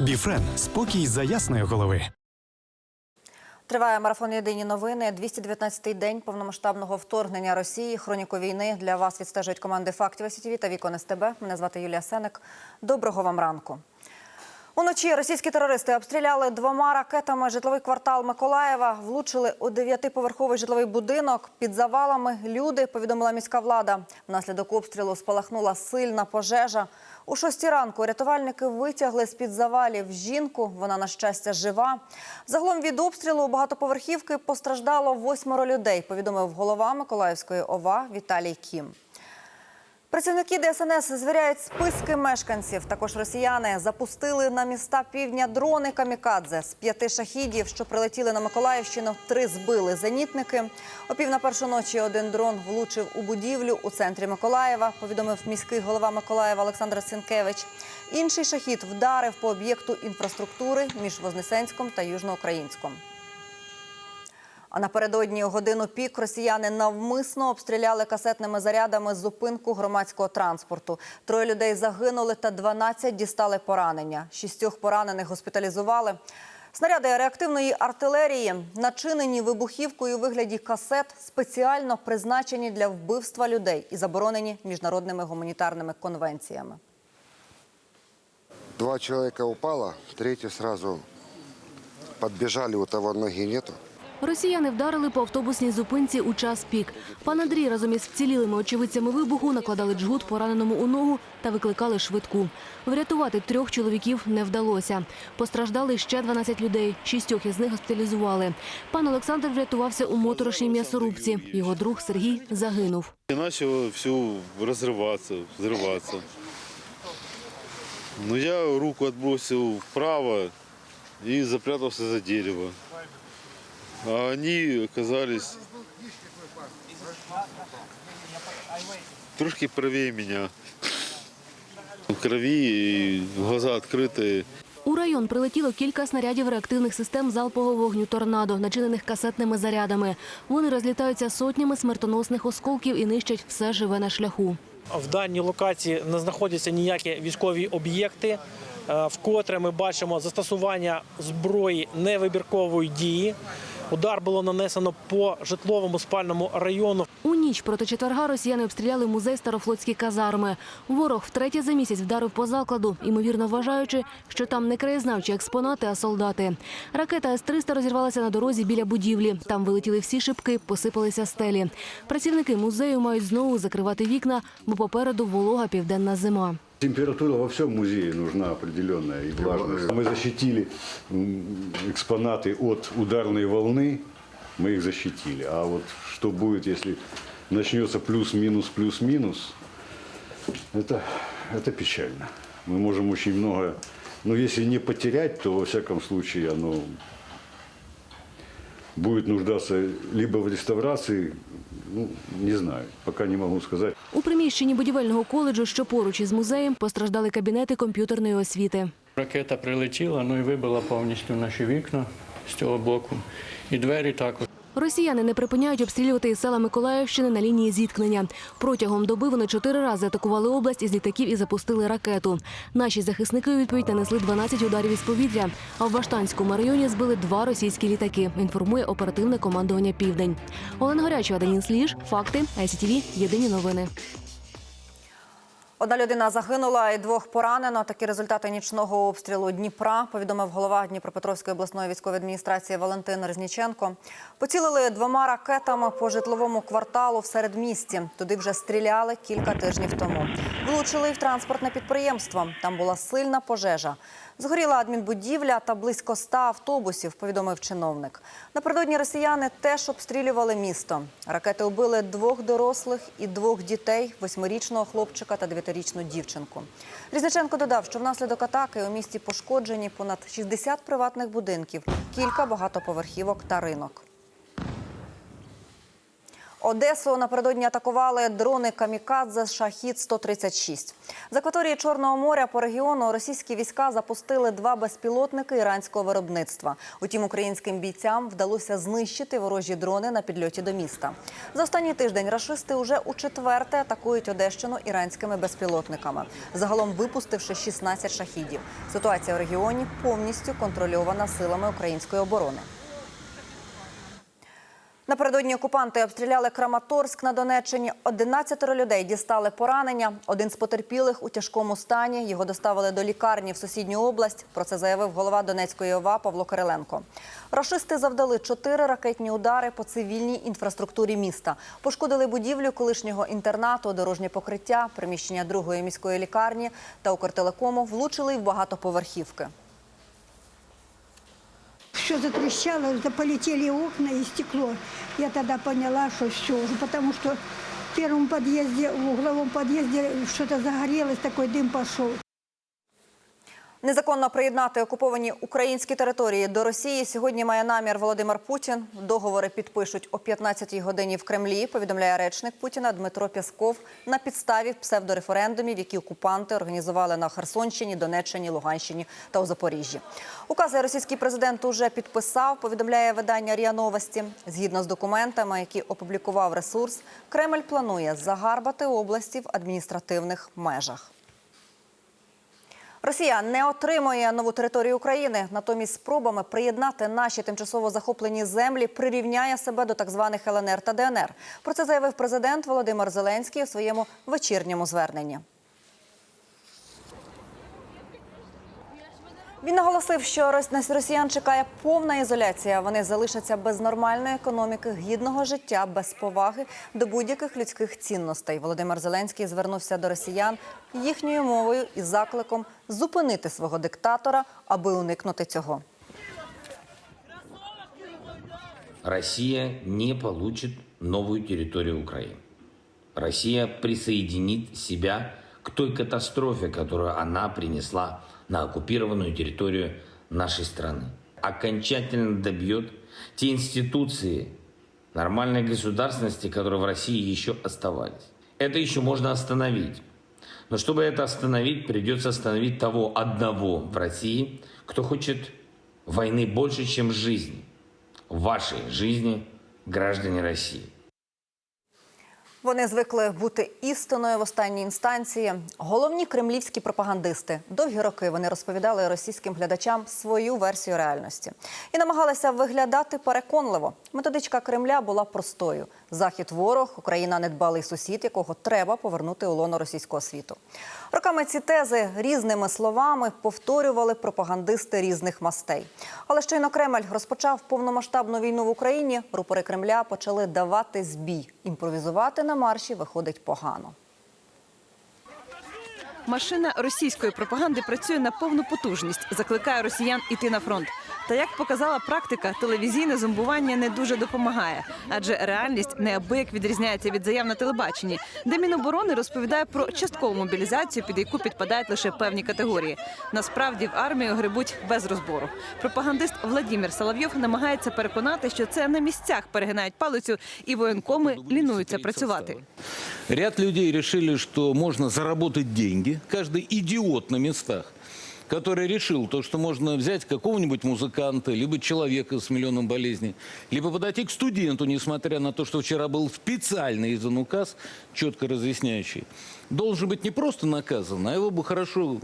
Біфрен спокій за ясної голови. Триває марафон Єдині новини. 219-й день повномасштабного вторгнення Росії. Хроніку війни для вас відстежують команди фактів СІТВ та Вікон СТБ. Мене звати Юлія Сеник. Доброго вам ранку. Уночі російські терористи обстріляли двома ракетами житловий квартал Миколаєва, влучили у дев'ятиповерховий житловий будинок. Під завалами люди, повідомила міська влада. Внаслідок обстрілу спалахнула сильна пожежа. У шостій ранку рятувальники витягли з-під завалів жінку. Вона, на щастя, жива. Загалом від обстрілу у багатоповерхівки постраждало восьмеро людей, повідомив голова Миколаївської ОВА Віталій Кім. Працівники ДСНС звіряють списки мешканців. Також росіяни запустили на міста півдня дрони камікадзе з п'яти шахідів, що прилетіли на Миколаївщину. Три збили зенітники. О пів на першу ночі один дрон влучив у будівлю у центрі Миколаєва. Повідомив міський голова Миколаєва Олександр Сінкевич. Інший шахід вдарив по об'єкту інфраструктури між Вознесенськом та Южноукраїнськом. Напередодні годину пік росіяни навмисно обстріляли касетними зарядами зупинку громадського транспорту. Троє людей загинули та 12 дістали поранення. Шістьох поранених госпіталізували. Снаряди реактивної артилерії, начинені вибухівкою у вигляді касет, спеціально призначені для вбивства людей і заборонені міжнародними гуманітарними конвенціями. Два человека упало, третий сразу подбежали, у того ноги нету. Росіяни вдарили по автобусній зупинці у час пік. Пан Андрій разом із вцілілими очевидцями вибуху накладали джгут пораненому у ногу та викликали швидку. Врятувати трьох чоловіків не вдалося. Постраждали ще 12 людей. Шістьох із них госпіталізували. Пан Олександр врятувався у моторошній м'ясорубці. Його друг Сергій загинув. И начало все разрываться, взрываться. Но я руку отбросил вправо и запрятался за дерево. А они оказались трошки правее меня. В крови глаза открытые. У район прилетіло кілька снарядів реактивних систем залпового вогню торнадо, начинених касетними зарядами. Вони розлітаються сотнями смертоносних осколків і нищать все живе на шляху. В даній локації не знаходяться ніякі військові об'єкти, е, вкотре ми бачимо застосування зброї невибіркової дії. Удар було нанесено по житловому спальному району. У ніч проти четверга росіяни обстріляли музей Старофлотські казарми. Ворог втретє за місяць вдарив по закладу, ймовірно вважаючи, що там не краєзнавчі експонати, а солдати. Ракета С-300 розірвалася на дорозі біля будівлі. Там вилетіли всі шибки, посипалися стелі. Працівники музею мають знову закривати вікна, бо попереду волога південна зима. Температура во всем музее нужна определенная и влажность. Мы защитили м, экспонаты от ударной волны, мы их защитили. А вот что будет, если начнется плюс-минус, плюс-минус, это, это печально. Мы можем очень много, но если не потерять, то во всяком случае оно будет нуждаться либо в реставрации, ну, не знаю, пока не могу сказать. У приміщенні будівельного коледжу, що поруч із музеєм, постраждали кабінети комп'ютерної освіти. Ракета прилетіла, ну і вибила повністю наші вікна з цього боку. І двері також. Росіяни не припиняють обстрілювати села Миколаївщини на лінії зіткнення. Протягом доби вони чотири рази атакували область із літаків і запустили ракету. Наші захисники у відповідь нанесли 12 ударів із повітря. А в Баштанському районі збили два російські літаки. Інформує оперативне командування Південь. Олена Горячева, Данін Сліж. Факти. ICTV. Єдині новини. Одна людина загинула і двох поранено. Такі результати нічного обстрілу Дніпра повідомив голова Дніпропетровської обласної військової адміністрації Валентин Резніченко. Поцілили двома ракетами по житловому кварталу в середмісті. Туди вже стріляли кілька тижнів тому. Влучили в транспортне підприємство. Там була сильна пожежа. Згоріла адмінбудівля та близько ста автобусів, повідомив чиновник. Напередодні росіяни теж обстрілювали місто. Ракети убили двох дорослих і двох дітей: восьмирічного хлопчика та дев'ятирічну дівчинку. Різниченко додав, що внаслідок атаки у місті пошкоджені понад 60 приватних будинків, кілька багатоповерхівок та ринок. Одесу напередодні атакували дрони Камікадзе Шахід 136 З акваторії Чорного моря по регіону російські війська запустили два безпілотники іранського виробництва. Утім, українським бійцям вдалося знищити ворожі дрони на підльоті до міста. За останній тиждень рашисти уже у четверте атакують Одещину іранськими безпілотниками, загалом випустивши 16 шахідів. Ситуація у регіоні повністю контрольована силами української оборони. Напередодні окупанти обстріляли Краматорськ на Донеччині. 11 людей дістали поранення. Один з потерпілих у тяжкому стані. Його доставили до лікарні в сусідню область. Про це заявив голова Донецької ОВА Павло Кириленко. Рашисти завдали чотири ракетні удари по цивільній інфраструктурі міста. Пошкодили будівлю колишнього інтернату, дорожнє покриття, приміщення другої міської лікарні та Укртелекому влучили в багатоповерхівки Все затрещало, полетели окна и стекло. Я тогда поняла, что все уже, потому что в первом подъезде, в угловом подъезде что-то загорелось, такой дым пошел. Незаконно приєднати окуповані українські території до Росії сьогодні має намір Володимир Путін. Договори підпишуть о 15-й годині в Кремлі. Повідомляє речник Путіна Дмитро Пясков на підставі псевдореферендумів, які окупанти організували на Херсонщині, Донеччині, Луганщині та у Запоріжжі. Укази російський президент уже підписав. Повідомляє видання РІА Новості. Згідно з документами, які опублікував ресурс, Кремль планує загарбати області в адміністративних межах. Росія не отримує нову територію України. Натомість спробами приєднати наші тимчасово захоплені землі прирівняє себе до так званих ЛНР та ДНР. Про це заявив президент Володимир Зеленський у своєму вечірньому зверненні. Він наголосив, що рос- росіян чекає повна ізоляція. Вони залишаться без нормальної економіки, гідного життя, без поваги до будь-яких людських цінностей. Володимир Зеленський звернувся до росіян їхньою мовою із закликом зупинити свого диктатора, аби уникнути цього. Россия не получит новую территорию Украины. Россия присоединит себя к той катастрофе, которую она принесла на оккупированную территорию нашей страны. Окончательно добьет те институции нормальной государственности, которые в России еще оставались. Это еще можно остановить. Но чтобы это остановить, придется остановить того одного в России, кто хочет войны больше, чем жизни вашей жизни, граждане России. Вони звикли бути істиною в останній інстанції. Головні кремлівські пропагандисти довгі роки вони розповідали російським глядачам свою версію реальності і намагалися виглядати переконливо. Методичка Кремля була простою: захід ворог, Україна недбалий сусід, якого треба повернути у лоно російського світу. Роками ці тези різними словами повторювали пропагандисти різних мастей. Але щойно Кремль розпочав повномасштабну війну в Україні. Рупори Кремля почали давати збій. Імпровізувати на марші виходить погано. Машина російської пропаганди працює на повну потужність, закликає росіян іти на фронт. Та як показала практика, телевізійне зомбування не дуже допомагає, адже реальність неабияк відрізняється від заяв на телебаченні, де Міноборони розповідає про часткову мобілізацію, під яку підпадають лише певні категорії. Насправді в армію грибуть без розбору. Пропагандист Владимир Соловйов намагається переконати, що це на місцях перегинають палицю, і воєнкоми лінуються працювати. Ряд людей решили, что можно заработать деньги, каждый идиот на местах, который решил то, что можно взять какого-нибудь музыканта, либо человека с миллионом болезней, либо подойти к студенту, несмотря на то, что вчера был специально издан указ, четко разъясняющий, должен быть не просто наказан, а его бы хорошо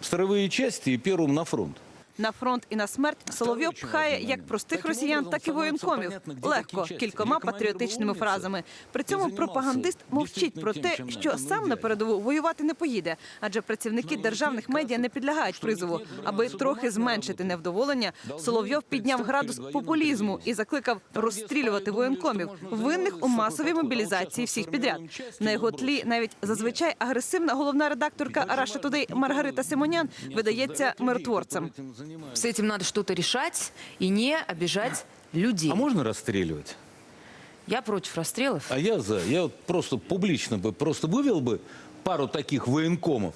в строевые части и первым на фронт. На фронт і на смерть Соловйов пхає як простих росіян, так і воєнкомів. Легко кількома патріотичними фразами. При цьому пропагандист мовчить про те, що сам на передову воювати не поїде, адже працівники державних медіа не підлягають призову. Аби трохи зменшити невдоволення, Соловйов підняв градус популізму і закликав розстрілювати воєнкомів, винних у масовій мобілізації всіх підряд. На його тлі навіть зазвичай агресивна головна редакторка Раша Тудей Маргарита Симонян видається миротворцем С этим надо что-то решать и не обижать людей. А можно расстреливать? Я против расстрелов. А я за. Я вот просто публично бы просто вывел бы пару таких военкомов.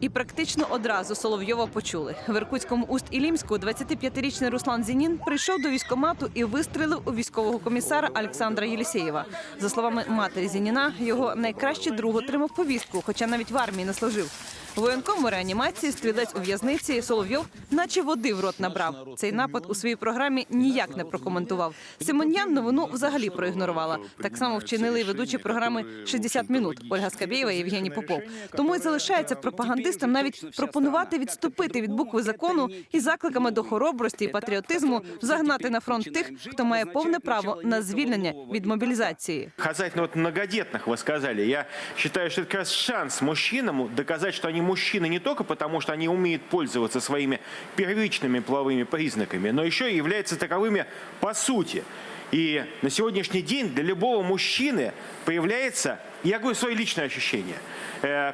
І практично одразу Соловйова почули. В Іркутському Уст-Ілімську 25-річний Руслан Зінін прийшов до військкомату і вистрелив у військового комісара Олександра Єлісєєва. За словами матері Зініна, його найкращий друг отримав повістку, хоча навіть в армії не служив. Воєнком у реанімації, стрілець у в'язниці, Соловйов, наче води в рот набрав. Цей напад у своїй програмі ніяк не прокоментував. Симоньян новину взагалі проігнорувала. Так само вчинили і ведучі програми «60 минут Ольга Скабєєва і Євгеній Попов. Тому й залишається пропагандистам навіть пропонувати відступити від букви закону і закликами до хоробрості і патріотизму загнати на фронт тих, хто має повне право на звільнення від мобілізації. Касательно вот многодетных вы сказали, я считаю, что это как раз шанс мужчинам доказать, что они мужчины не только потому, что они умеют пользоваться своими первичными половыми признаками, но еще и являются таковыми по сути. И на сегодняшний день для любого мужчины появляется, я говорю свое личное ощущение, э,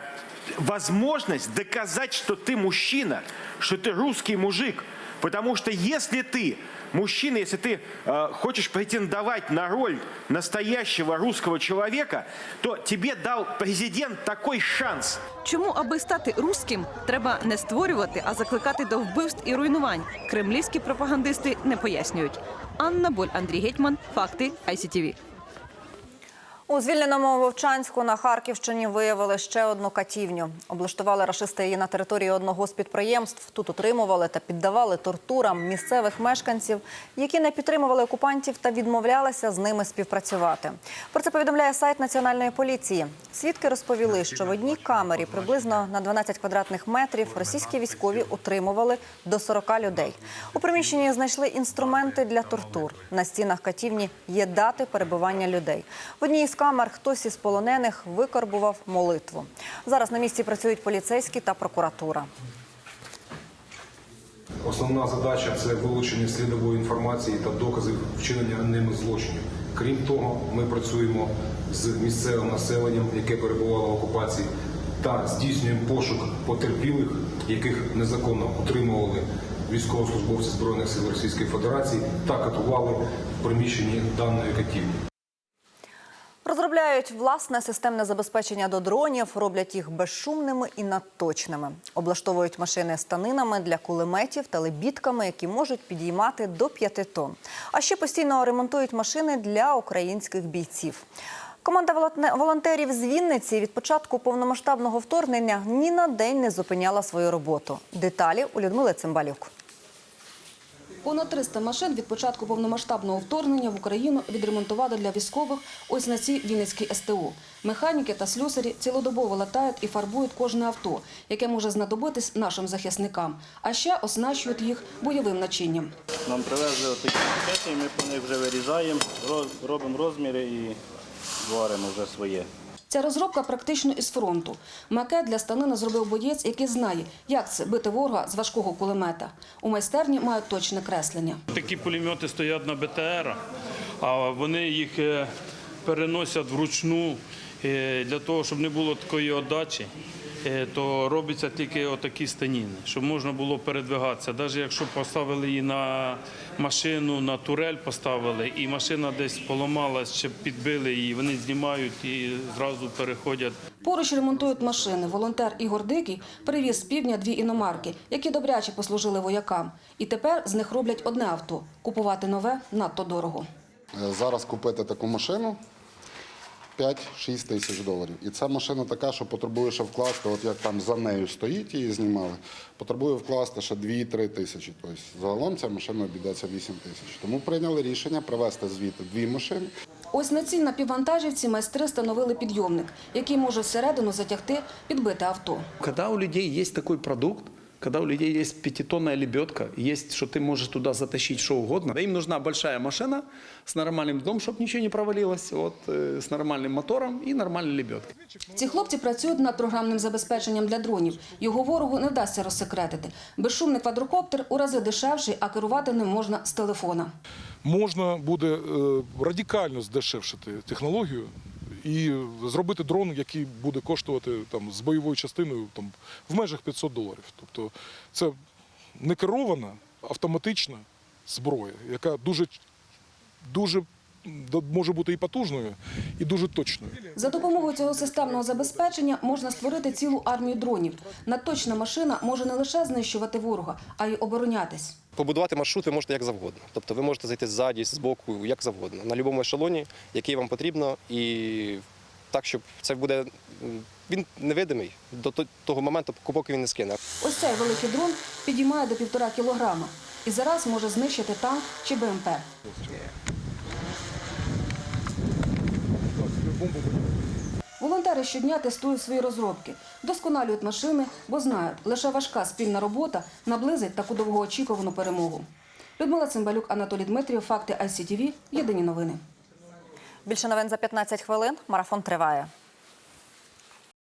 возможность доказать, что ты мужчина, что ты русский мужик. Потому что если ты мужчина, если ты э, хочешь претендовать на роль настоящего русского человека, то тебе дал президент такой шанс. Чому, аби стати руським, треба не створювати, а закликати до вбивств і руйнувань? Кремлівські пропагандисти не пояснюють. Анна Боль, Андрій Гетьман, факти ICTV. У звільненому Вовчанську на Харківщині виявили ще одну катівню. Облаштували рашисти її на території одного з підприємств. Тут утримували та піддавали тортурам місцевих мешканців, які не підтримували окупантів та відмовлялися з ними співпрацювати. Про це повідомляє сайт національної поліції. Свідки розповіли, що в одній камері приблизно на 12 квадратних метрів російські військові утримували до 40 людей. У приміщенні знайшли інструменти для тортур. На стінах катівні є дати перебування людей. В одній із камер хтось із полонених викарбував молитву. Зараз на місці працюють поліцейські та прокуратура. Основна задача це вилучення слідової інформації та доказів вчинення ними злочинів. Крім того, ми працюємо з місцевим населенням, яке перебувало в окупації, та здійснюємо пошук потерпілих, яких незаконно утримували військовослужбовці збройних сил Російської Федерації та катували в приміщенні даної катівні. Розробляють власне системне забезпечення до дронів, роблять їх безшумними і надточними. Облаштовують машини станинами для кулеметів та лебідками, які можуть підіймати до 5 тонн. А ще постійно ремонтують машини для українських бійців. Команда волонте- волонтерів з Вінниці від початку повномасштабного вторгнення ні на день не зупиняла свою роботу. Деталі у Людмили Цимбалюк. Понад 300 машин від початку повномасштабного вторгнення в Україну відремонтували для військових ось на цій Вінницькій СТУ. Механіки та слюсарі цілодобово латають і фарбують кожне авто, яке може знадобитись нашим захисникам, а ще оснащують їх бойовим начинням. Нам привезли такі пакети, ми по них вже вирізаємо, робимо розміри і варимо вже своє. Ця розробка практично із фронту. Макет для станини зробив боєць, який знає, як це бити ворога з важкого кулемета. У майстерні мають точне креслення. Такі пулемети стоять на БТР, а вони їх е, переносять вручну е, для того, щоб не було такої отдачі. Е, То робиться тільки отакі станіни, щоб можна було передвигатися. Навіть якщо поставили її на машину, на турель поставили, і машина десь поламалась, чи підбили її, вони знімають і зразу переходять Поруч ремонтують машини. Волонтер Ігор Дикий привіз з півдня дві іномарки, які добряче послужили воякам. І тепер з них роблять одне авто. Купувати нове надто дорого. Е, Зараз купити таку машину 5-6 тисяч доларів. І ця машина така, що потребує ще вкласти, от як там за нею стоїть, її знімали, потребує вкласти ще 2-3 тисячі. Тобто загалом ця машина обійдеться 8 тисяч. Тому прийняли рішення привезти звідти дві машини. Ось на цій напіввантажівці майстри встановили підйомник, який може всередину затягти підбите авто. Когда у людей есть такой продукт, когда у людей есть пятитонная лебедка, есть, что ты можешь туда затащить что угодно, им нужна большая машина с нормальным дном, чтобы ничего не провалилось, вот, э, с нормальным мотором и нормальной лебедкой. Ці хлопці працюють над програмним забезпеченням для дронів. Його ворогу не вдасться розсекретити. Безшумний квадрокоптер у рази дешевший, а керувати ним можна з телефона. можна буде е, радикально здешевшити технологію і зробити дрон, який буде коштувати там з бойовою частиною там в межах 500 доларів. Тобто це не керована автоматична зброя, яка дуже, дуже може бути і потужною, і дуже точною. За допомогою цього системного забезпечення можна створити цілу армію дронів. Надточна машина може не лише знищувати ворога, а й оборонятись. Побудувати маршрут ви можете як завгодно. Тобто ви можете зайти ззаді, збоку, як завгодно, на будь-якому ешелоні, який вам потрібно, і так, щоб це буде. Він невидимий до того моменту, поки він не скине. Ось цей великий дрон підіймає до півтора кілограма і зараз може знищити танк чи БМП. Волонтери щодня тестують свої розробки, досконалюють машини, бо знають, лише важка спільна робота наблизить таку довгоочікувану перемогу. Людмила Цимбалюк, Анатолій Дмитрів, Факти ICTV, Єдині новини. Більше новин за 15 хвилин. Марафон триває.